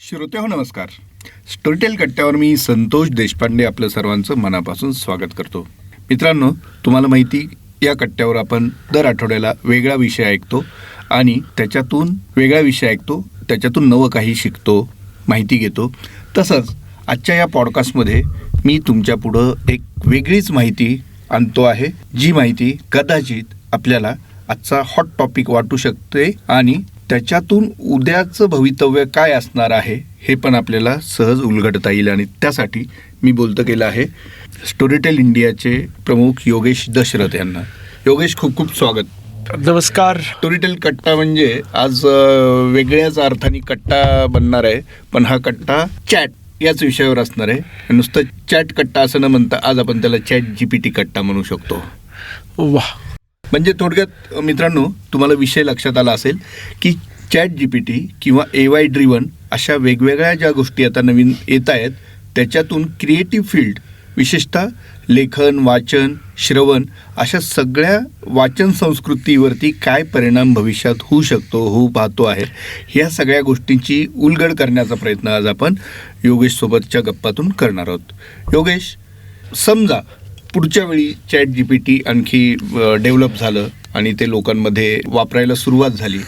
श्रोते हो नमस्कार. स्टोरीटेल कट्ट्यावर मी संतोष देशपांडे आपलं सर्वांचं मनापासून स्वागत करतो. मित्रांनो तुम्हाला माहिती या कट्ट्यावर आपण दर आठवड्याला वेगळा विषय ऐकतो आणि त्याच्यातून वेगळा विषय ऐकतो त्याच्यातून नवं काही शिकतो माहिती घेतो. तसंच आजच्या या पॉडकास्टमध्ये मी तुमच्या पुढं एक वेगळीच माहिती आणतो आहे जी माहिती कदाचित आपल्याला आजचा हॉट टॉपिक वाटू शकते आणि त्याच्यातून उद्याचं भवितव्य काय असणार आहे हे पण आपल्याला सहज उलगडता येईल आणि त्यासाठी मी बोलतं केलं आहे स्टोरीटेल इंडियाचे प्रमुख योगेश दशरथ यांना. योगेश खूप खूप स्वागत. नमस्कार. स्टोरीटेल कट्टा म्हणजे आज वेगळ्याच अर्थाने कट्टा बनणार आहे पण हा कट्टा चॅट याच विषयावर असणार आहे. नुसतं चॅट कट्टा असं न म्हणता आज आपण त्याला चॅट जीपीटी कट्टा म्हणू शकतो. वा म्हणजे थोडक्यात मित्रांनो तुम्हाला विषय लक्षात आला असेल की चॅट जी पी टी किंवा ए वाय ड्रिवन अशा वेगवेगळ्या ज्या गोष्टी आता नवीन येत आहेत त्याच्यातून क्रिएटिव्ह फील्ड विशेषतः लेखन वाचन श्रवण अशा सगळ्या वाचन संस्कृतीवरती काय परिणाम भविष्यात होऊ शकतो होऊ पाहतो आहे ह्या सगळ्या गोष्टींची उलगड करण्याचा प्रयत्न आज आपण योगेशसोबतच्या गप्पातून करणार आहोत. योगेश समजा पुढच्या वेळी चॅट जी पी टी आणखी डेव्हलप झालं आणि ते लोकांमध्ये वापरायला सुरुवात झाली.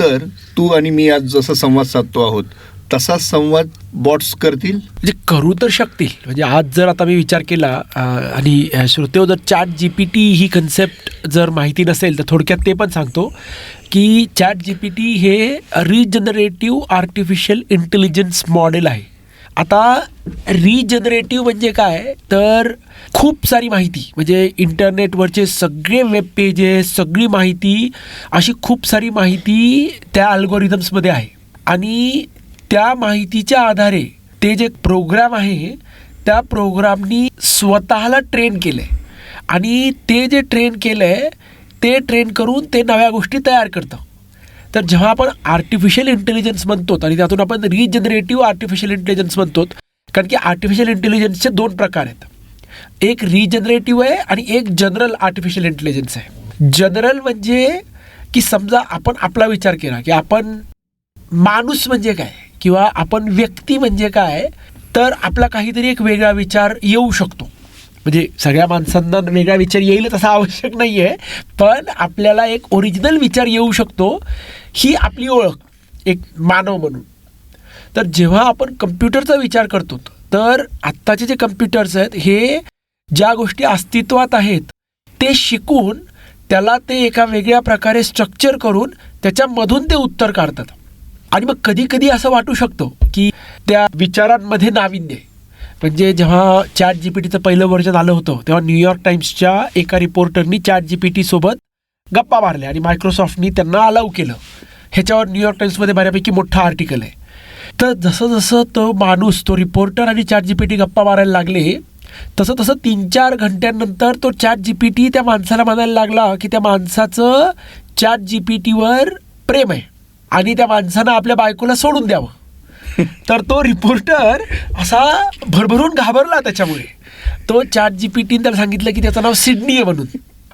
तर तू आणि मी आज जसा संवाद साधतो आहोत तसा संवाद बॉट्स करतील? म्हणजे करू तर शकतील. म्हणजे आज जर आता मी विचार केला आणि श्रोतेव हो, जर चॅट जी पी टी ही कन्सेप्ट जर माहिती नसेल तर थोडक्यात ते पण सांगतो की चॅट जी पी टी हे रिजनरेटिव्ह आर्टिफिशियल इंटेलिजन्स मॉडेल आहे. आता रिजनरेटिव्ह म्हणजे काय? तर खूप सारी माहिती. म्हणजे इंटरनेटवरचे सगळे वेब पेजेस सगळी माहिती अशी खूप सारी माहिती त्या अल्गोरिदम्समध्ये आहे. आणि त्या माहितीच्या आधारे ते जे प्रोग्राम आहे त्या प्रोग्रामनी स्वतःला ट्रेन केलं आहे आणि ते जे ट्रेन केलं आहे ते ट्रेन करून ते नव्या गोष्टी तयार करतं. तर जेव्हा आपण आर्टिफिशियल इंटेलिजन्स म्हणतो आणि त्यातून आपण रिजनरेटिव्ह आर्टिफिशियल इंटेलिजन्स म्हणतो. कारण की आर्टिफिशियल इंटेलिजन्सचे दोन प्रकार आहेत. एक रिजनरेटिव्ह आहे आणि एक जनरल आर्टिफिशियल इंटेलिजन्स आहे. जनरल म्हणजे की समजा आपण आपला विचार केला की आपण माणूस म्हणजे काय किंवा आपण व्यक्ती म्हणजे काय तर आपला काहीतरी एक वेगळा विचार येऊ शकतो. म्हणजे सगळ्या माणसांना वेगळा विचार येईल तसा आवश्यक नाही आहे पण आपल्याला एक ओरिजिनल विचार येऊ शकतो ही आपली ओळख एक मानव म्हणून. तर जेव्हा आपण कम्प्युटरचा विचार करतो तर आत्ताचे जे कम्प्युटर्स आहेत हे ज्या गोष्टी अस्तित्वात आहेत ते शिकून त्याला ते एका वेगळ्या प्रकारे स्ट्रक्चर करून त्याच्यामधून ते उत्तर काढतात. आणि मग कधी कधी असं वाटू शकतं की त्या विचारांमध्ये नाविन्य आहे. म्हणजे जेव्हा चॅट जी पी टीचं पहिलं वर्जन आलं होतं तेव्हा न्यूयॉर्क टाईम्सच्या एका रिपोर्टरनी चॅट जी पी टीसोबत गप्पा मारल्या आणि मायक्रोसॉफ्टनी त्यांना अलाव केलं. ह्याच्यावर न्यूयॉर्क टाईम्समध्ये बऱ्यापैकी मोठा आर्टिकल आहे. तर जसं जसं तो माणूस तो रिपोर्टर आणि चॅट जी पी टी गप्पा मारायला लागले तसं तसं तीन चार घंट्यांनंतर तो चॅट जी पी टी त्या माणसाला म्हणायला लागला की त्या माणसाचं चॅट जी पी टीवर प्रेम आहे आणि त्या माणसानं आपल्या बायकोला सोडून द्यावं. तर तो रिपोर्टर असा भरभरून घाबरला त्याच्यामुळे. तो चॅट जी पी टीने त्याला सांगितलं की त्याचं नाव सिडनी आहे म्हणून.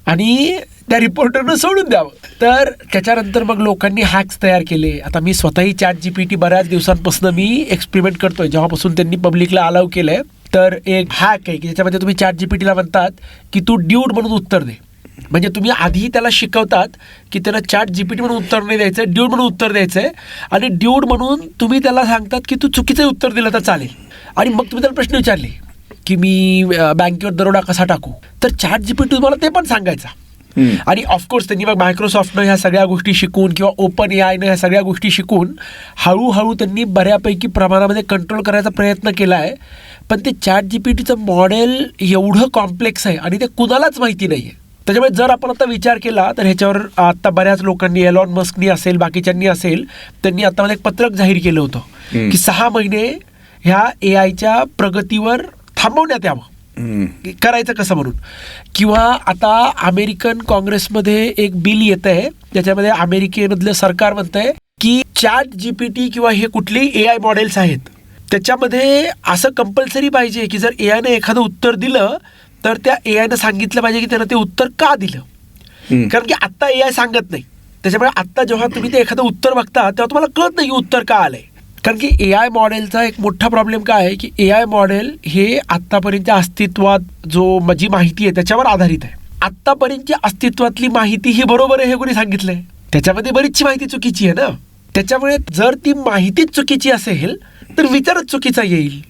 आणि त्या रिपोर्टरनं सोडून द्यावं. तर त्याच्यानंतर मग लोकांनी हॅक्स तयार केले. आता मी स्वतःही चॅट जी पी टी बऱ्याच दिवसांपासून मी एक्सपेरिमेंट करतोय. जेव्हापासून त्यांनी पब्लिकला अलाव केलंय. तर एक हॅक आहे की ज्याच्यामध्ये तुम्ही चॅट जी पी टीला म्हणतात की तू ड्यूड म्हणून उत्तर दे. म्हणजे तुम्ही आधी त्याला शिकवतात की त्याला चॅट जी पी टी म्हणून उत्तर नाही द्यायचं ड्यूड म्हणून उत्तर द्यायचं आहे आणि ड्यूड म्हणून तुम्ही त्याला सांगतात की तू चुकीचं उत्तर दिलं तर चालेल. आणि मग तुम्ही त्याला प्रश्न विचारले की मी बँकेवर दरोडा कसा टाकू? तर चॅट जी पी टी तुम्हाला ते पण सांगायचा. आणि ऑफकोर्स त्यांनी मग मायक्रोसॉफ्टनं ह्या सगळ्या गोष्टी शिकून किंवा ओपन ए आयनं ह्या सगळ्या गोष्टी शिकून हळूहळू त्यांनी बऱ्यापैकी प्रमाणामध्ये कंट्रोल करायचा प्रयत्न केला आहे पण ते चॅट जी पी टीचं मॉडेल एवढं कॉम्प्लेक्स आहे आणि ते कुणालाच माहिती नाही आहे त्याच्यामुळे जर आपण आता विचार केला तर ह्याच्यावर आता बऱ्याच लोकांनी एलॉन मस्कनी असेल बाकीच्यांनी असेल त्यांनी आता एक पत्रक जाहीर केलं होतं. की सहा महिने ह्या ए आयच्या प्रगतीवर थांबवण्यात यावं. करायचं कसं म्हणून किंवा आता अमेरिकन काँग्रेसमध्ये एक बिल येत आहे ज्याच्यामध्ये अमेरिकेमधलं सरकार म्हणत आहे की चॅट जी पी टी किंवा हे कुठलेही ए आय मॉडेल्स आहेत त्याच्यामध्ये असं कंपल्सरी पाहिजे की जर ए आयनं एखादं उत्तर दिलं तर त्या ए आयनं सांगितलं पाहिजे की त्यानं ते उत्तर का दिलं. कारण की आत्ता ए आय सांगत नाही. त्याच्यामुळे आत्ता जेव्हा तुम्ही ते एखादं उत्तर बघता तेव्हा तुम्हाला कळत नाही उत्तर का आलंय. कारण की ए आय मॉडेलचा एक मोठा प्रॉब्लेम काय आहे की ए आय मॉडेल हे आत्तापर्यंतच्या अस्तित्वात जो जी माहिती आहे त्याच्यावर आधारित आहे. आत्तापर्यंतच्या अस्तित्वातली माहिती ही बरोबर आहे हे कोणी सांगितलंय? त्याच्यामध्ये बरीचशी माहिती चुकीची आहे ना? त्याच्यामुळे जर ती माहितीच चुकीची असेल तर विचारच चुकीचा येईल.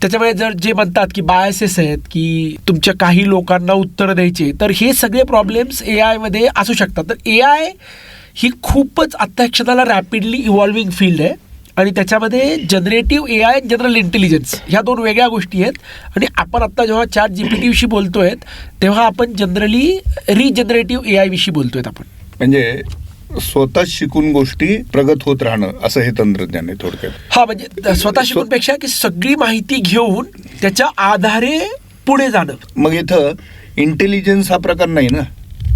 त्याच्यामुळे जर जे म्हणतात की बायसेस आहेत की तुमच्या काही लोकांना उत्तर द्यायचे तर हे सगळे प्रॉब्लेम्स ए आयमध्ये असू शकतात. तर ए आय ही खूपच आत्ता क्षणाला रॅपिडली इव्हॉल्विंग फील्ड आहे. आणि त्याच्यामध्ये generative A I general intelligence ह्या दोन वेगळ्या गोष्टी आहेत. आणि आपण आत्ता जेव्हा चॅट जी पी टीविषयी बोलतोय तेव्हा आपण जनरली रिजनरेटिव्ह ए आय विषयी बोलतोय आपण. म्हणजे स्वतः शिकून गोष्टी प्रगत होत राहणं असं हे तंत्रज्ञान आहे थोडक्यात. हा म्हणजे स्वतः शिकूनपेक्षा की सगळी माहिती घेऊन त्याच्या आधारे पुढे जाणं. मग इथं इंटेलिजन्स हा प्रकार नाही ना?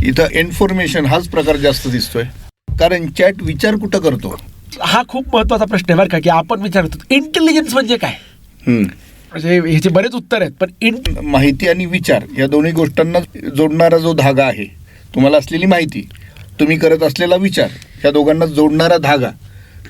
इथं इन्फॉर्मेशन हाच प्रकार जास्त दिसतोय. कारण चॅट विचार कुठं करतो? हा खूप महत्त्वाचा प्रश्न आहे बरं का की आपण विचारतो. इंटेलिजन्स म्हणजे काय. म्हणजे ह्याचे बरेच उत्तर आहेत पण इन माहिती आणि विचार या दोन्ही गोष्टांना जोडणारा जो धागा आहे तुम्हाला असलेली माहिती. तुम्ही करत असलेला विचार या दोघांना जोडणारा धागा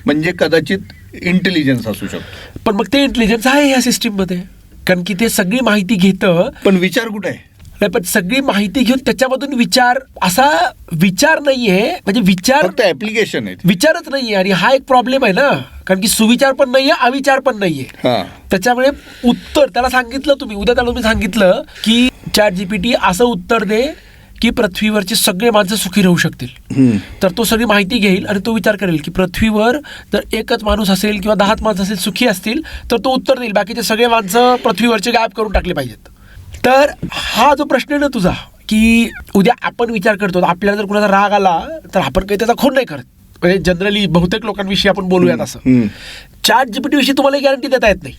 म्हणजे कदाचित इंटेलिजन्स असू शकतो. पण मग ते इंटेलिजन्स आहे ह्या सिस्टीममध्ये कारण की ते सगळी माहिती घेतं. पण विचार कुठे आहे? नाही पण सगळी माहिती घेऊन त्याच्यामधून विचार असा विचार नाहीये. म्हणजे विचार ऍप्लिकेशन आहेत. विचारच नाहीये. आणि हा एक प्रॉब्लेम आहे ना. कारण की सुविचार पण नाहीये अविचार पण नाहीये. हा. त्याच्यामुळे उत्तर त्याला सांगितलं तुम्ही उद्या त्याला तुम्ही सांगितलं की चॅट जीपीटी असं उत्तर दे की पृथ्वीवरचे सगळे माणसं सुखी राहू शकतील. तर तो सगळी माहिती घेईल आणि तो विचार करेल की पृथ्वीवर जर एकच माणूस असेल किंवा दहाच माणसं असेल सुखी असतील तर तो उत्तर देईल. बाकीचे सगळे माणसं पृथ्वीवरचे गायब करून टाकले पाहिजेत. तर हा जो प्रश्न आहे ना तुझा की उद्या आपण विचार करतो आपल्याला जर कुणाचा राग आला तर आपण काही त्याचा खून नाही करत. म्हणजे जनरली बहुतेक लोकांविषयी आपण बोलूयात असं. चॅट जीपीटी विषयी तुम्हाला गॅरंटी देता येत नाही.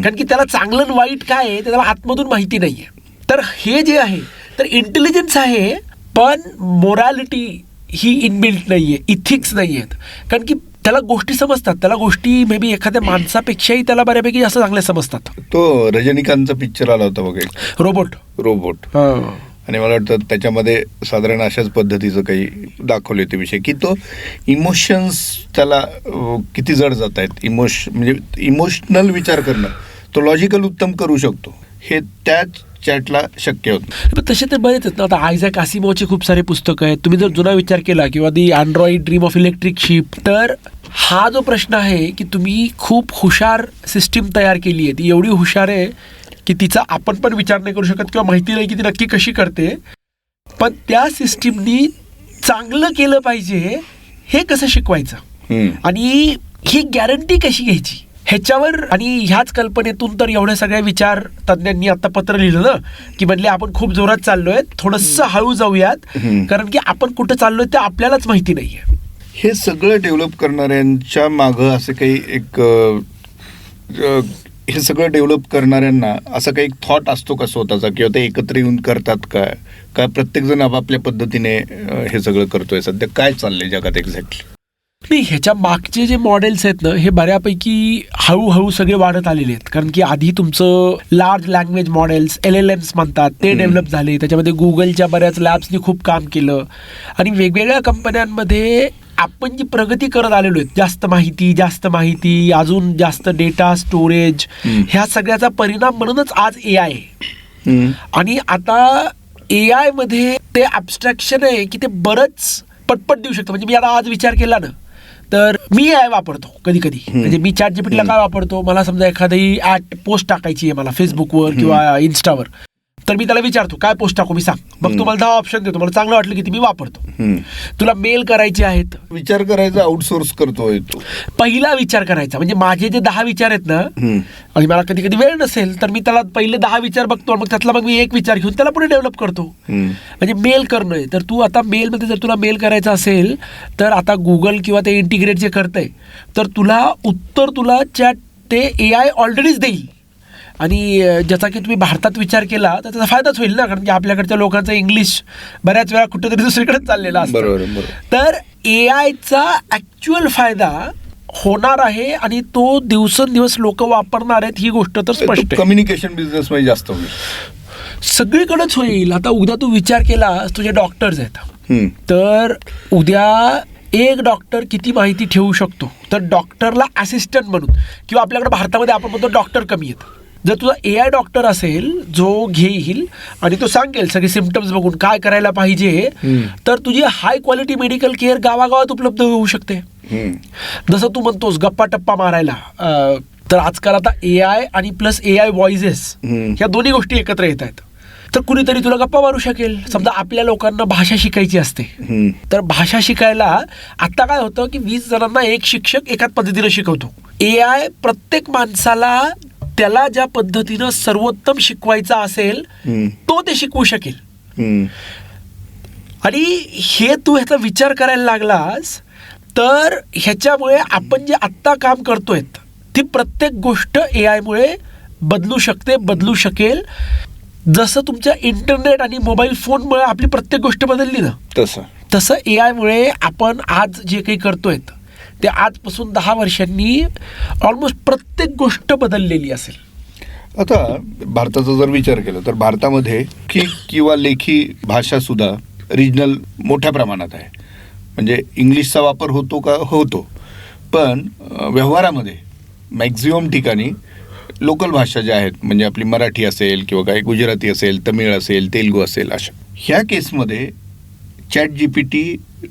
कारण की त्याला चांगलं आणि वाईट काय आहे त्याला आतमधून माहिती नाहीये. तर हे जे आहे तर इंटेलिजन्स आहे पण मोरॅलिटी ही इनबिल्ट नाहीये इथिक्स नाही आहेत कारण की त्याला गोष्टी समजतात. त्याला गोष्टी मे बी एखाद्या माणसापेक्षाही त्याला बऱ्यापैकी जास्त चांगल्या समजतात. तो रजनीकांतचा पिक्चर आला होता बघा एक. रोबोट रोबोट आणि मला वाटतं त्याच्यामध्ये साधारण अशाच पद्धतीचं काही दाखवले ते विषय. की तो इमोशन्स त्याला किती जड जात आहेत इमोश म्हणजे इमोशनल विचार करणं. तो लॉजिकल उत्तम करू शकतो. हे त्याच चॅटला शक्य होत. पण तसे तर बरेच आहेत ना. आता आयझॅक आसिमोचे खूप सारे पुस्तकं आहेत. तुम्ही जर जुना विचार केला किंवा the android dream of electric sheep तर हा जो प्रश्न आहे की तुम्ही खूप हुशार सिस्टीम तयार केली आहे. ती एवढी हुशार आहे की तिचा आपण पण विचार नाही करू शकत किंवा माहिती नाही की ती नक्की कशी करते. पण त्या सिस्टीमनी चांगलं केलं पाहिजे हे कसं शिकवायचं. आणि ही गॅरंटी कशी घ्यायची? ह्याच्यावर आणि ह्याच कल्पनेतून तर एवढ्या सगळ्या विचार तज्ज्ञांनी आता पत्र लिहिलं ना की म्हणले आपण खूप जोरात चाललोय थोडस हळू जाऊयात. कारण की आपण कुठं चाललोय ते आपल्यालाच माहिती नाहीये. हे सगळं डेव्हलप करणाऱ्यांच्या मागं असं काही एक हे सगळं डेव्हलप करणाऱ्यांना असा काही थॉट असतो का स्वतःचा किंवा ते एकत्र येऊन करतात का? का प्रत्येकजण आपापल्या पद्धतीने हे सगळं करतोय सध्या? काय चाललंय जगात एक्झॅक्टली नाही ह्याच्या मागचे जे मॉडेल्स आहेत ना हे बऱ्यापैकी हळूहळू सगळे वाढत आलेले आहेत. कारण की आधी तुमचं large language models L L Ms म्हणतात ते डेव्हलप झाले. त्याच्यामध्ये गुगलच्या बऱ्याच लॅब्सनी खूप काम केलं. आणि वेगवेगळ्या कंपन्यांमध्ये आपण जी प्रगती करत आलेलो आहेत जास्त माहिती जास्त माहिती अजून जास्त डेटा स्टोरेज. ह्या सगळ्याचा परिणाम म्हणूनच आज ए आय आणि आता ए आयमध्ये ते ॲबस्ट्रॅक्शन आहे की ते बरंच पटपट देऊ शकतं. म्हणजे मी आता आज विचार केला ना तर मी वापरतो कधी कधी म्हणजे मी चॅट जीपीटीला काय वापरतो? मला समजा एखादी ऍड पोस्ट टाकायची आहे मला फेसबुकवर किंवा इन्स्टावर तर मी त्याला विचारतो काय पोस्ट टाकू? मी सांग. मग तुम्हाला दहा ऑप्शन देतो. मला चांगलं वाटलं की ती मी वापरतो. तुला मेल करायचे आहेत. विचार करायचा आउटसोर्स करतोय तो. पहिला विचार करायचा म्हणजे माझे जे दहा विचार आहेत ना हम्म. आणि मला कधी कधी वेळ नसेल तर मी त्याला पहिले दहा विचार बघतो मग त्यातला मग मी एक विचार घेऊन त्याला पुढे डेव्हलप करतो. म्हणजे मेल करणं तर तू आता मेलमध्ये जर तुला मेल करायचा असेल तर आता गुगल किंवा ते इंटिग्रेट जे करतंय तर तुला उत्तर तुला चॅट ते ए आय ऑलरेडीच देईल. आणि ज्याचा की तुम्ही भारतात विचार केला तर त्याचा फायदाच होईल ना? कारण की आपल्याकडच्या लोकांचं इंग्लिश बऱ्याच वेळा कुठेतरी दुसरीकडेच चाललेलं असतं. तर ए आयचा ॲक्च्युअल फायदा होणार आहे आणि तो दिवसेंदिवस लोक वापरणार आहेत ही गोष्ट तर स्पष्ट कम्युनिकेशन बिझनेस मध्ये जास्त होईल. सगळीकडेच होईल. आता उद्या तू विचार केला तुझे डॉक्टर्स आहेत. तर उद्या एक डॉक्टर किती माहिती ठेवू शकतो? तर डॉक्टरला असिस्टंट म्हणून. किंवा आपल्याकडे भारतामध्ये आपण म्हणतो डॉक्टर कमी आहेत. जर तुझा ए आय डॉक्टर असेल जो घेईल आणि तो सांगेल सगळे सिमटम्स बघून काय करायला पाहिजे. तर तुझी हाय क्वालिटी मेडिकल केअर गावागावात उपलब्ध होऊ शकते. जसं तू म्हणतोस गप्पा टप्पा मारायला तर आजकाल आता ए आय आणि प्लस ए आय व्हॉइसेस हम्म. ह्या दोन्ही गोष्टी एकत्र येत आहेत तर कुणीतरी तुला गप्पा मारू शकेल समजा आपल्या लोकांना भाषा शिकायची असते. तर भाषा शिकायला आता काय होतं की वीस जणांना एक शिक्षक एकाच पद्धतीनं शिकवतो ए आय प्रत्येक माणसाला त्याला ज्या पद्धतीनं सर्वोत्तम शिकवायचा असेल. तो ते शिकवू शकेल. आणि हे तू ह्याचा विचार करायला लागलास तर ह्याच्यामुळे आपण जे आत्ता काम करतोय ती प्रत्येक गोष्ट ए आयमुळे बदलू शकते बदलू शकेल जसं तुमच्या इंटरनेट आणि मोबाईल फोनमुळे आपली प्रत्येक गोष्ट बदलली ना तसं तसं ए आयमुळे आपण आज जे काही करतोय ते आजपासून दहा वर्षांनी ऑलमोस्ट प्रत्येक गोष्ट बदललेली असेल. आता भारताचा जर विचार केला तर भारतामध्ये की किंवा लेखी भाषा सुद्धा रिजनल मोठ्या प्रमाणात आहे. म्हणजे इंग्लिशचा वापर होतो का? होतो. पण व्यवहारामध्ये मॅक्झिमम ठिकाणी लोकल भाषा ज्या आहेत म्हणजे आपली मराठी असेल किंवा काही गुजराती असेल तमिळ असेल तेलगू असेल अशा. ह्या केसमध्ये chat G P T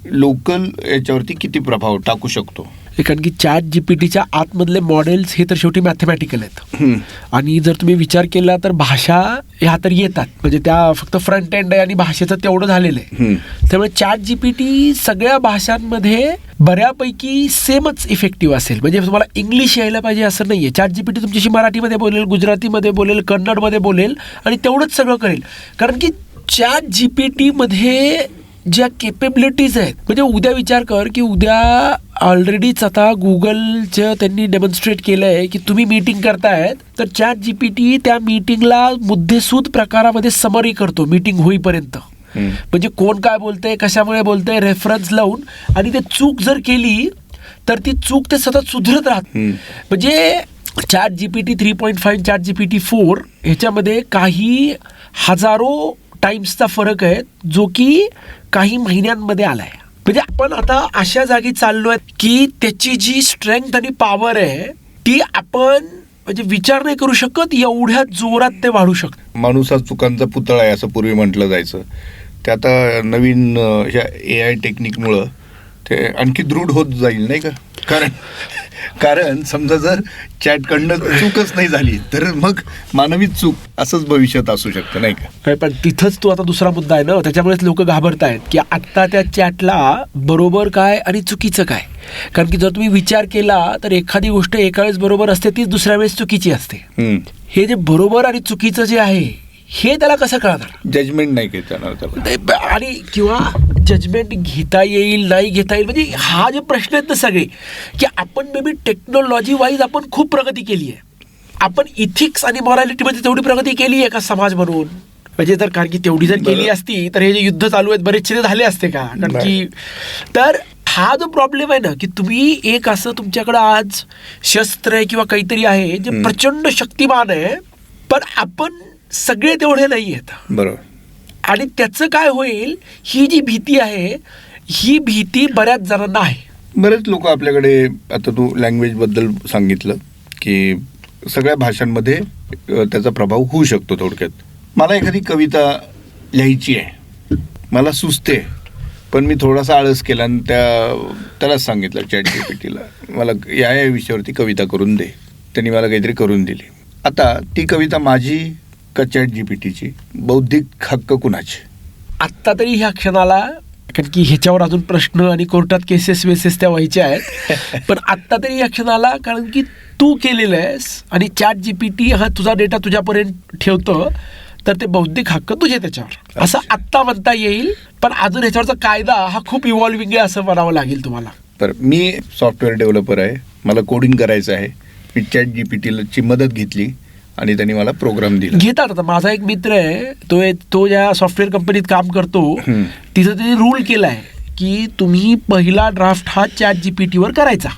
local याच्यावरती किती प्रभाव टाकू शकतो? कारण की चॅट जी पी टीच्या आतमधले मॉडेल्स हे तर शेवटी मॅथमॅटिकल आहेत. आणि जर तुम्ही विचार केला तर भाषा ह्या तर येतात. म्हणजे त्या फक्त फ्रंट एंड आहे आणि भाषेचं तेवढं झालेलं आहे. त्यामुळे चॅट जी पी टी सगळ्या भाषांमध्ये बऱ्यापैकी सेमच इफेक्टिव्ह असेल. म्हणजे तुम्हाला इंग्लिश यायला पाहिजे असं नाही आहे चॅट जी पी टी तुमच्याशी मराठीमध्ये बोलेल गुजरातीमध्ये बोलेल कन्नडमध्ये बोलेल आणि तेवढंच सगळं करेल. कारण की चॅट जी पी टीमध्ये ज्या केपेबिलिटीज आहेत म्हणजे उद्या विचार कर की उद्या ऑलरेडीच आता गुगलचं त्यांनी डेमॉन्स्ट्रेट केलं आहे की तुम्ही मीटिंग करतायत तर चॅट जी पी टी त्या मीटिंगला मुद्देसूद प्रकारामध्ये समरी करतो मीटिंग होईपर्यंत. म्हणजे कोण काय बोलतंय कशामुळे बोलतंय रेफरन्स लावून आणि ते चूक जर केली तर ती चूक ते सतत सुधरत राहत. म्हणजे chat G P T three point five chat G P T four ह्याच्यामध्ये काही हजारो टाईम्सचा फरक आहे जो की काही महिन्यांमध्ये आलाय. म्हणजे आपण आता अशा जागी चाललोय की त्याची जी स्ट्रेंथ आणि पॉवर आहे ती आपण म्हणजे विचार नाही करू शकत एवढ्या जोरात ते वाढू शकत. माणूस हा चुकांचा पुतळा आहे असं पूर्वी म्हटलं जायचं. ते आता नवीन ह्या ए आय टेक्निकमुळं ते आणखी दृढ होत जाईल नाही का? कारण कारण समजा जर चॅटकडनं चूकच नाही झाली तर मग मानवी चूक असंच भविष्यात असू शकतं नाही का? पण तिथंच तो आता दुसरा मुद्दा आहे ना. त्याच्यामुळेच लोक घाबरत आहेत की आत्ता त्या चॅटला बरोबर काय आणि चुकीचं काय? कारण की जर तुम्ही विचार केला तर एखादी गोष्ट एका वेळेस बरोबर असते तीच दुसऱ्या वेळेस चुकीची असते. हे जे बरोबर आणि चुकीचं जे आहे हे त्याला कसं कळणार जजमेंट नाही घेता येणार त्याला ते ब- आणि किंवा जजमेंट घेता येईल नाही घेता येईल म्हणजे हा जे प्रश्न आहेत ना सगळे की आपण मे बी टेक्नॉलॉजी वाईज आपण खूप प्रगती केली आहे आपण इथिक्स आणि मॉरॅलिटीमध्ये तेवढी प्रगती केली आहे का समाज म्हणून म्हणजे तर कारण की तेवढी जर केली बरं. असती तर हे जे युद्ध चालू आहेत बरेचसे झाले असते का कारण. की तर हा जो प्रॉब्लेम आहे ना की तुम्ही एक असं तुमच्याकडं आज शस्त्र आहे किंवा काहीतरी आहे जे. प्रचंड शक्तिमान आहे पण आपण सगळे तेवढे नाही आहेत. बरोबर. आणि त्याचं काय होईल ही जी भीती आहे ही भीती बऱ्याच जणांना आहे. बरेच लोक आपल्याकडे आता तू लँग्वेजबद्दल सांगितलं की सगळ्या भाषांमध्ये त्याचा प्रभाव होऊ शकतो थोडक्यात. मला एखादी कविता लिहायची आहे. मला सुचते. पण मी थोडासा आळस केला आणि त्या त्यालाच सांगितलं चॅट जी पी टीला मला या या विषयावरती कविता करून दे. त्यांनी मला काहीतरी करून दिली. आता ती कविता माझी का चॅट जी पी टीची बौद्धिक हक्क कुणाचे? आत्ता तरी ह्या क्षणाला कारण की ह्याच्यावर अजून प्रश्न आणि कोर्टात केसेस वेसेस त्या व्हायच्या आहेत. पण आत्ता तरी या क्षणाला कारण की तू केलेलं आहेस आणि चॅट जी पी टी हा तुझा डेटा तुझ्यापर्यंत ठेवतं तर ते बौद्धिक हक्क तुझे त्याच्यावर. असं आत्ता म्हणता येईल पण अजून ह्याच्यावरचा कायदा हा खूप इव्हॉल्विंग आहे असं म्हणावं लागेल तुम्हाला. तर मी सॉफ्टवेअर डेव्हलपर आहे मला कोडिंग करायचं आहे. मी चॅट जी पी टीची मदत घेतली. आणि त्यांनी मला प्रोग्राम दिला घेतात आता माझा एक मित्र आहे तो तो ज्या सॉफ्टवेअर कंपनीत काम करतो. तिथं त्यांनी रूल केलाय की तुम्ही पहिला ड्राफ्ट हा चॅट जी पी टीवर करायचा.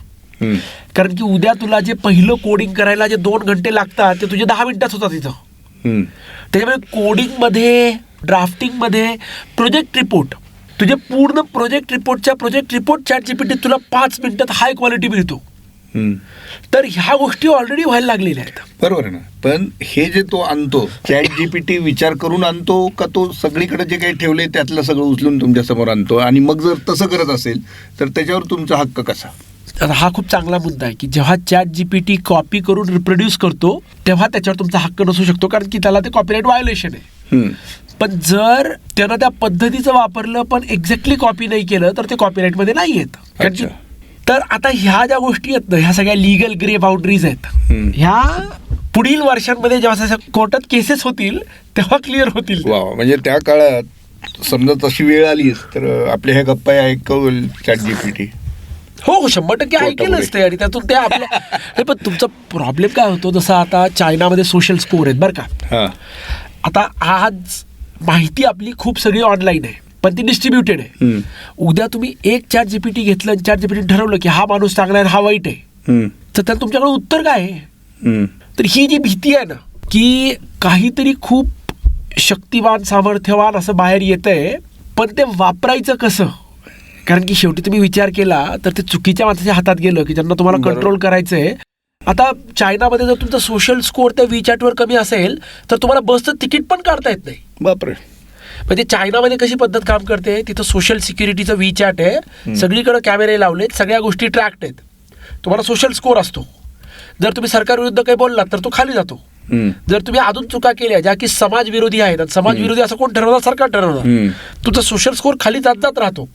कारण की उद्या तुला जे पहिलं कोडिंग करायला जे दोन घंटे लागतात ते तुझे दहा मिनिटात होतात तिथं. त्याच्यामुळे कोडिंगमध्ये ड्राफ्टिंगमध्ये प्रोजेक्ट रिपोर्ट तुझे पूर्ण प्रोजेक्ट रिपोर्टच्या प्रोजेक्ट रिपोर्ट चॅट जीपीटी तुला पाच मिनिटात हाय क्वालिटी मिळतो. तर ह्या गोष्टी ऑलरेडी व्हायला लागलेल्या आहेत. बरोबर आहे ना. पण हे जे तो आणतो चॅट जीपीटी विचार करून आणतो का तो सगळीकडे जे काही ठेवले त्यातलं सगळं उचलून तुमच्यासमोर आणतो? आणि मग जर तसं करत असेल तर त्याच्यावर तुमचा हक्क कसा? आता हा खूप चांगला मुद्दा आहे की जेव्हा चॅट जीपीटी कॉपी करून रिप्रोड्यूस करतो तेव्हा त्याच्यावर तुमचा हक्क नसू शकतो कारण की त्याला ते कॉपीराईट व्हायोलेशन आहे. पण जर त्यानं त्या पद्धतीचं वापरलं पण एक्झॅक्टली कॉपी नाही केलं तर ते कॉपीराईटमध्ये नाही येत. तर आता ह्या ज्या गोष्टी आहेत ना ह्या सगळ्या लिगल ग्रे बाउंड्रीज आहेत. ह्या पुढील वर्षांमध्ये जेव्हा कोर्टात केसेस होतील तेव्हा क्लिअर होतील. वा म्हणजे त्या काळात समजा तशी वेळ आलीच तर आपल्या ह्या गप्पा ऐकवल चॅट जीपीटी हो हो शंभर टक्के कोर्टामध्ये. ऐकेलच ते आणि त्यातून ते आपल्या हे पण तुमचा प्रॉब्लेम काय होतो? जसं आता चायनामध्ये सोशल स्कोर आहेत बरं का. हा. आता आज माहिती आपली खूप सगळी ऑनलाईन आहे. पण ती डिस्ट्रीब्युटेड आहे. उद्या तुम्ही एक चॅट जीपीटी घेतलं आणि चॅट जीपीटी ठरवलं की हा माणूस चांगला आहे हा वाईट आहे. तर त्याला तुमच्याकडे उत्तर काय आहे. तर ही जी भीती आहे ना की काहीतरी खूप शक्तिवान सामर्थ्यवान असं बाहेर येत आहे पण ते वापरायचं कसं कारण की शेवटी तुम्ही विचार केला तर ते चुकीच्या माणसाच्या हातात गेलं की ज्यांना तुम्हाला. कंट्रोल करायचं आहे आता चायनामध्ये जर तुमचा सोशल स्कोअर त्या विचॅटवर कमी असेल तर तुम्हाला बसचं तिकीट पण काढता येत नाही बापरे म्हणजे चायनामध्ये कशी पद्धत काम करते? तिथं सोशल सिक्युरिटीचं विचॅट आहे. सगळीकडे कॅमेरे लावलेत. सगळ्या गोष्टी ट्रॅक्ट आहेत. तुम्हाला सोशल स्कोर असतो. जर तुम्ही सरकार विरुद्ध काही बोललात तर तो खाली जातो. जर तुम्ही अजून चुका केल्या ज्या की समाज विरोधी आहेत समाज विरोधी असं कोण ठरवणार? सरकार ठरवणार. तुमचा सोशल स्कोर खाली जात जात राहतो.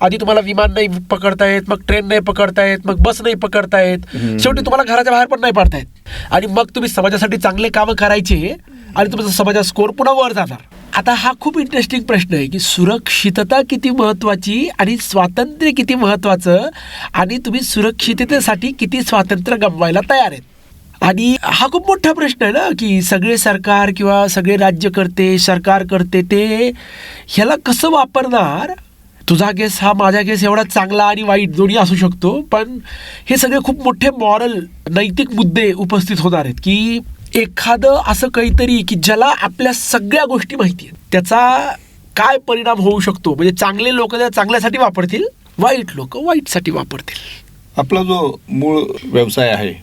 आधी तुम्हाला विमान नाही पकडता येत मग ट्रेन नाही पकडता येत मग बस नाही पकडता येत शेवटी तुम्हाला घराच्या बाहेर पण नाही पडता येत आणि मग तुम्ही समाजासाठी चांगले कामं करायचे आणि तुमचा समाजाचा स्कोर पुन्हा वर जाणार. आता हा खूप इंटरेस्टिंग प्रश्न आहे की सुरक्षितता किती महत्त्वाची आणि स्वातंत्र्य किती महत्त्वाचं आणि तुम्ही सुरक्षिततेसाठी किती स्वातंत्र्य गमवायला तयार आहेत. आणि हा खूप मोठा प्रश्न आहे ना की सगळे सरकार किंवा सगळे राज्य करते सरकार करते ते ह्याला कसं वापरणार? तुझा केस हा माझा केस एवढा चांगला आणि वाईट दोन्ही असू शकतो पण हे सगळे खूप मोठे मॉरल नैतिक मुद्दे उपस्थित होणार आहेत की एखादं असं काहीतरी की ज्याला आपल्या सगळ्या गोष्टी माहिती आहेत. त्याचा काय परिणाम होऊ शकतो? म्हणजे चांगले लोक त्या चांगल्यासाठी वापरतील वाईट लोक वाईटसाठी वापरतील. आपला जो मूळ व्यवसाय आहे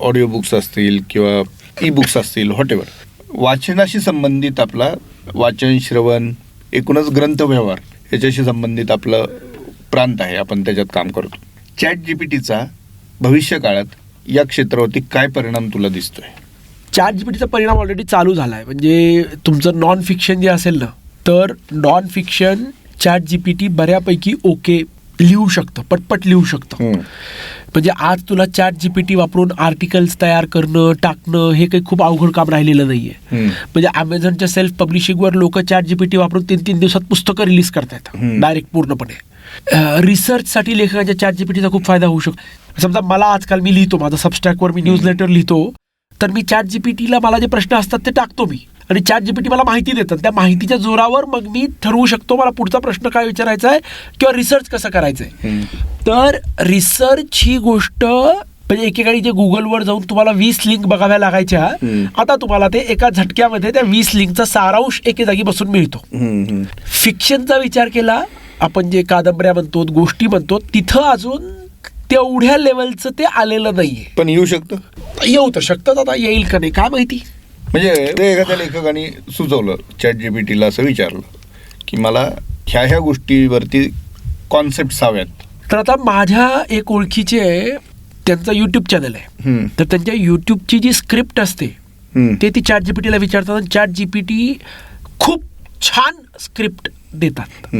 ऑडिओ बुक्स असतील किंवा ई बुक्स असतील व्हॉटेवर वाचनाशी संबंधित आपला वाचन श्रवण एकूणच ग्रंथ व्यवहार याच्याशी संबंधित आपलं प्रांत आहे आपण त्याच्यात काम करतो. चॅट जी पी भविष्य काळात या क्षेत्रावरती काय परिणाम तुला दिसतोय? चॅट जीपीटीचा परिणाम ऑलरेडी चालू झाला आहे म्हणजे तुमचं नॉन फिक्शन जे असेल ना तर नॉन फिक्शन चॅट जीपीटी बऱ्यापैकी ओके लिहू शकतं पटपट लिहू शकतं. म्हणजे आज तुला चॅट जीपीटी वापरून आर्टिकल्स तयार करणं टाकणं हे काही खूप अवघड काम राहिलेलं नाहीये. म्हणजे अमेझॉनच्या सेल्फ पब्लिशिंगवर लोक चॅट जीपीटी वापरून तीन तीन दिवसात पुस्तकं रिलीज करतायत. डायरेक्ट पूर्णपणे. रिसर्चसाठी लेखकाच्या चॅट जीपीटीचा खूप फायदा होऊ शकतो. समजा मला आजकाल मी लिहितो माझं सबस्टॅकवर मी न्यूज लेटर लिहितो. तर मी चॅट जीपीटीला मला जे प्रश्न असतात ते टाकतो मी आणि चॅट जीपीटी मला माहिती देतात त्या माहितीच्या जोरावर मग मी ठरवू शकतो मला पुढचा प्रश्न काय विचारायचा आहे किंवा रिसर्च कसं करायचं आहे. तर रिसर्च ही गोष्ट म्हणजे एकेकाळी जे गुगलवर जाऊन तुम्हाला वीस लिंक बघाव्या लागायच्या. आता तुम्हाला ते एका झटक्यामध्ये त्या वीस लिंकचा सारांश एके जागी बसून मिळतो. फिक्शनचा विचार केला आपण जे कादंबऱ्या म्हणतो गोष्टी म्हणतो तिथं अजून तेवढ्या लेवलचं ते आलेलं नाहीये. पण येऊ शकतं? येऊ तर शकतं आता येईल का नाही काय माहिती? म्हणजे ते एखाद्या लेखकाने सुचवलं चॅट जीपीटीला असं विचारलं की मला ह्या ह्या गोष्टीवरती कॉन्सेप्ट हव्यात. तर आता माझ्या एक ओळखीचे त्यांचा युट्यूब चॅनल आहे. तर त्यांच्या युट्यूबची जी स्क्रिप्ट असते. ते ती चॅट जीपीटीला विचारतात आणि चॅट जीपीटी खूप छान स्क्रिप्ट देतात.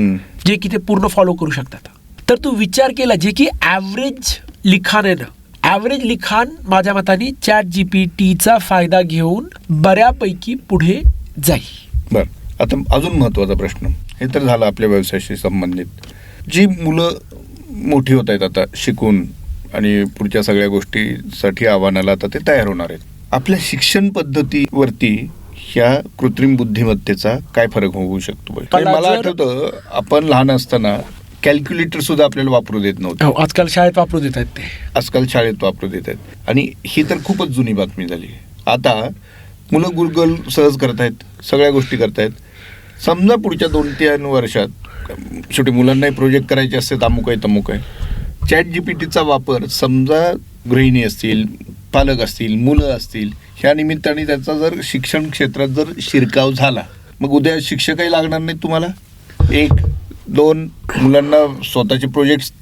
जे की ते पूर्ण फॉलो करू शकतात. तर तू विचार केला जे की ॲव्हरेज लिखाण आहे ना. ॲव्हरेज लिखाण माझ्या मताने चॅट जीपीटीचा फायदा घेऊन बऱ्यापैकी पुढे जाईल. बर. आता अजून महत्त्वाचा प्रश्न. हे तर झालं आपल्या व्यवसायाशी संबंधित. जी मुलं मोठी होत आहेत आता शिकून आणि पुढच्या सगळ्या गोष्टीसाठी आव्हानाला आता ते तयार होणार आहेत. आपल्या शिक्षण पद्धतीवरती ह्या कृत्रिम बुद्धिमत्तेचा काय फरक होऊ शकतो? मला आठवतं आपण लहान असताना कॅल्क्युलेटर सुद्धा आपल्याला वापरू देत नव्हते. हो आजकाल शाळेत वापरू देत आहेत ते. आजकाल शाळेत वापरू देत आहेत. आणि ही तर खूपच जुनी बातमी झाली. आता मुलं गुगल सहज करतायत सगळ्या गोष्टी करतायत. समजा पुढच्या दोन तीन वर्षात शेवटी मुलांनाही प्रोजेक्ट करायचे असते अमुक आहे तमुक आहे चॅट जी पी टीचा वापर समजा गृहिणी असतील पालक असतील मुलं असतील ह्या निमित्ताने त्याचा जर शिक्षण क्षेत्रात जर शिरकाव झाला मग उद्या शिक्षकही लागणार नाहीत तुम्हाला? एक दोन मुलांना स्वतःचे प्रोजेक्ट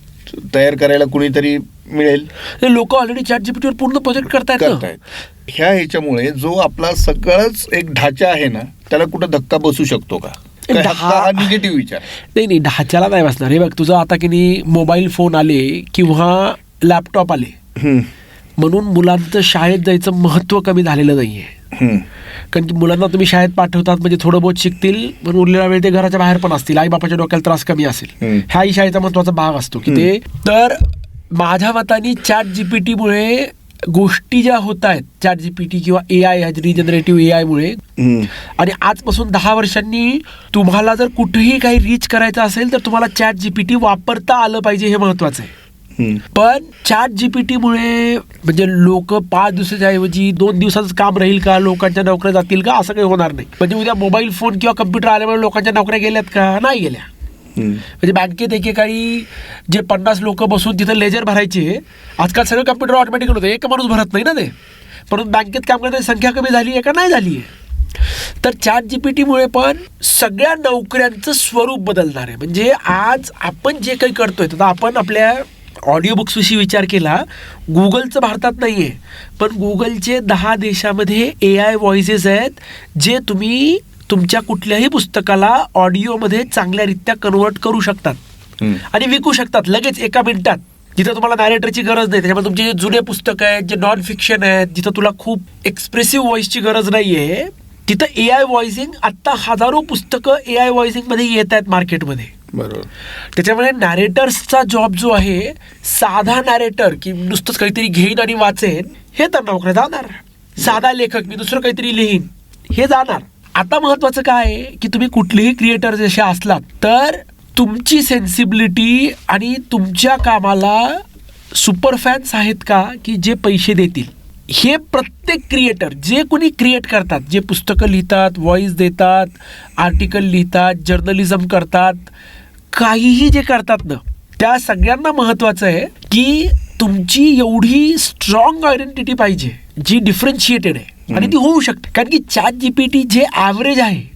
तयार करायला कुणीतरी मिळेल. लोक ऑलरेडी चॅट जीपीटीवर पूर्ण प्रोजेक्ट करतायत ना? करतायत. ह्या ह्याच्यामुळे जो आपला सगळंच एक ढाचा आहे ना त्याला कुठं धक्का बसू शकतो का? काय ढा- हा हा निगेटिव्ह विचार. नाही नाही ढाच्याला नाही बसणार. हे बघ तुझं आता की नाही मोबाईल फोन आले किंवा लॅपटॉप आले. हम्म, म्हणून मुलांचं शाळेत जायचं महत्त्व कमी झालेलं नाही आहे कारण की मुलांना तुम्ही शाळेत पाठवतात म्हणजे थोडं बहुत शिकतील पण उरलेला वेळ ते घराच्या बाहेर पण असतील आई बापाच्या डोक्याला त्रास कमी असेल. हाही शाळेचा महत्त्वाचा भाग असतो की ते तर माझ्या मताने चॅट जीपीटीमुळे गोष्टी ज्या होत आहेत चॅट जीपीटी किंवा ए आय रिजनरेटिव्ह ए आयमुळे. आणि आजपासून दहा वर्षांनी तुम्हाला जर कुठेही काही रीच करायचं असेल तर तुम्हाला चॅट जीपीटी वापरता आलं पाहिजे हे महत्वाचं आहे. पण चॅट जीपीटीमुळे म्हणजे लोक पाच दिवसाच्या ऐवजी दोन दिवसाचं काम राहील का? लोकांच्या नोकऱ्या जातील का? असं काही होणार नाही. म्हणजे उद्या मोबाईल फोन किंवा कम्प्युटर आल्यामुळे लोकांच्या नोकऱ्या गेल्यात का? नाही गेल्या. म्हणजे बँकेत एकेकाळी जे पन्नास लोक बसून तिथं लेजर भरायचे आजकाल सगळं कम्प्युटर ऑटोमॅटिक होतं. एक माणूस भरत नाही ना ते. परंतु बँकेत काम करण्याची संख्या कमी झाली आहे का? नाही झाली आहे. तर चॅट जीपीटीमुळे पण सगळ्या नोकऱ्यांचं स्वरूप बदलणार आहे. म्हणजे आज आपण जे काही करतोय तर आपण आपल्या ऑडिओ बुक्सविषयी विचार केला गुगलचं भारतात नाही आहे पण गुगलचे दहा देशामध्ये ए आय व्हॉइसेस आहेत जे तुम्ही तुमच्या कुठल्याही पुस्तकाला ऑडिओमध्ये चांगल्यारीत्या कन्वर्ट करू शकतात. आणि विकू शकतात लगेच एका मिनिटात. जिथं तुम्हाला नॅरेटरची गरज नाही त्याच्यामुळे तुमचे जे जुने पुस्तक आहेत जे नॉन फिक्शन आहेत जिथं तुला खूप एक्सप्रेसिव्ह व्हॉइसची गरज नाहीये तिथं ए आय व्हॉइसिंग आत्ता हजारो पुस्तकं ए आय व्हॉइसिंगमध्ये येत आहेत मार्केटमध्ये बरोबर. त्याच्यामुळे नॅरेटर्सचा जॉब जो आहे साधा नॅरेटर की नुसतंच काहीतरी घेईन आणि वाचेन हे तर नोकऱ्या जाणार. साधा लेखक मी दुसरं काहीतरी लिहीन हे जाणार. आता महत्वाचं काय आहे की तुम्ही कुठलेही क्रिएटर जसे असलात तर तुमची सेन्सिबिलिटी आणि तुमच्या कामाला सुपर फॅन्स आहेत का की जे पैसे देतील? हे प्रत्येक क्रिएटर जे कोणी क्रिएट करतात जे पुस्तकं लिहितात व्हॉइस देतात आर्टिकल लिहितात जर्नलिझम करतात काहीही जे करतात ना त्या सगळ्यांना महत्त्वाचं आहे की तुमची एवढी स्ट्रॉंग आयडेंटिटी पाहिजे जी डिफरन्शिएटेड आहे. आणि ती होऊ शकते. कारण की चॅट जीपीटी जे ॲव्हरेज आहे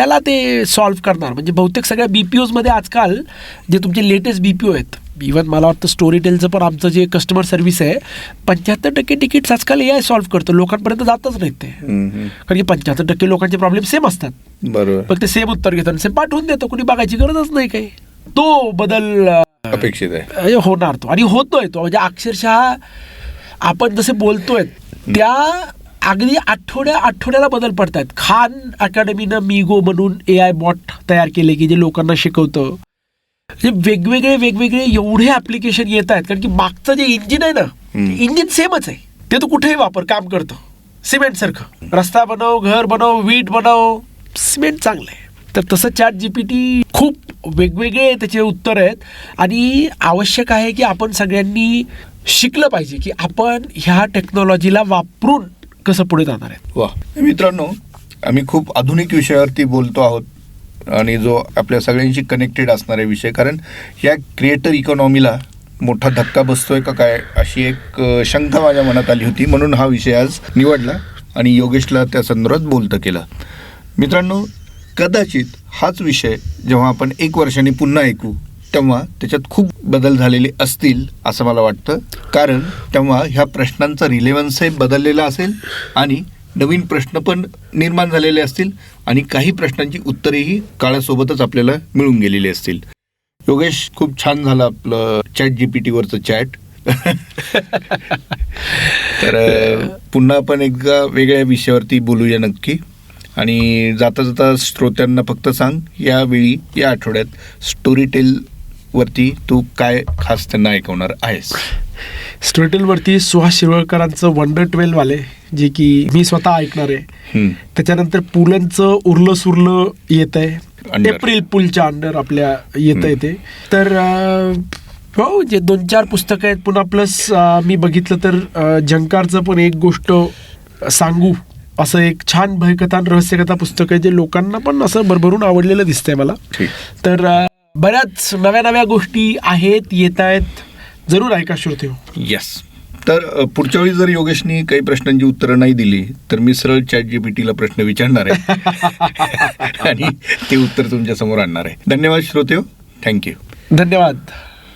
त्याला ते सॉल्व्ह करणार. म्हणजे बहुतेक सगळ्या बी पी ओजमध्ये आजकाल जे तुमचे लेटेस्ट बी पी ओ आहेत इवन मला वाटतं स्टोरी टेलचं पण आमचं जे कस्टमर सर्व्हिस आहे पंच्याहत्तर टक्के तिकीट्स आजकाल ए आय सॉल्व्ह करतो. लोकांपर्यंत जातच नाहीत ते. कारण की पंच्याहत्तर टक्के लोकांचे प्रॉब्लेम सेम असतात. बरोबर. फक्त सेम उत्तर घेतो आणि सेम पाठवून देतो. कुणी बघायची गरजच नाही काही. तो बदल अपेक्षित आहे. होणार तो. आणि होतोय तो. म्हणजे अक्षरशः आपण जसे बोलतोय त्या अगदी आठवड्या आठवड्याला बदल पडतायत. खान अकॅडमीनं मिगो म्हणून ए आय बॉट तयार केले की जे लोकांना शिकवतं. म्हणजे वेगवेगळे वेगवेगळे एवढे ऍप्लिकेशन येत आहेत कारण की मागचं जे इंजिन आहे ना. इंजिन सेमच आहे. ते तू कुठेही वापर काम करतं. सिमेंट सारखं. रस्ता बनव घर बनव वीट बनव सिमेंट चांगलं आहे. तर तसं चॅट जीपीटी खूप वेगवेगळे त्याचे उत्तर आहेत. आणि आवश्यक आहे की आपण सगळ्यांनी शिकलं पाहिजे की आपण ह्या टेक्नॉलॉजीला वापरून कसं पुढे जाणार आहे वा. मित्रांनो आम्ही खूप आधुनिक विषयावरती बोलतो आहोत आणि जो आपल्या सगळ्यांशी कनेक्टेड असणारा विषय. कारण या क्रिएटर इकॉनॉमीला मोठा धक्का बसतोय का काय अशी एक शंका माझ्या मनात आली होती. म्हणून हा विषय आज निवडला आणि योगेशला त्या संदर्भात बोलतं केलं. मित्रांनो कदाचित हाच विषय जेव्हा आपण एक वर्षांनी पुन्हा ऐकू तेव्हा त्याच्यात खूप बदल झालेले असतील असं मला वाटतं. कारण तेव्हा ह्या प्रश्नांचा रिलेव्हन्सही बदललेला असेल आणि नवीन प्रश्न पण निर्माण झालेले असतील आणि काही प्रश्नांची उत्तरेही काळासोबतच आपल्याला मिळून गेलेली असतील. योगेश खूप छान झालं आपलं चॅट जी पी टीवरचं चॅट तर पुन्हा आपण एकदा वेगळ्या विषयावरती बोलूया नक्की. आणि जाता जाता श्रोत्यांना फक्त सांग यावेळी या आठवड्यात स्टोरी टेल वरती तू काय खास त्यांना ऐकवणार आहेस? स्टोरीटेलवरती सुहास शिरवळकरांचं वंडर ट्वेल्व आले जे की मी स्वतः ऐकणार आहे. त्याच्यानंतर पुलंचं उरलं सुरलं येत आहे. एप्रिल पुलच्या अंडर आपल्या येत आहे ते तर हो जे दोन चार पुस्तकं आहेत पुन्हा प्लस मी बघितलं तर झंकारचं पण एक गोष्ट सांगू. असं एक छान भयकथा आणि रहस्यकथा पुस्तक आहे जे लोकांना पण असं भरभरून आवडलेलं दिसतंय मला. तर बऱ्याच नव्या नव्या गोष्टी आहेत येत आहेत. जरूर ऐका श्रोते येस तर पुढच्या वेळी जर योगेशनी काही प्रश्नांची उत्तरं नाही दिली तर मी सरळ चॅट जीपीटीला प्रश्न विचारणार आहे. आणि ते उत्तर तुमच्यासमोर आणणार आहे. धन्यवाद श्रोते थँक्यू धन्यवाद.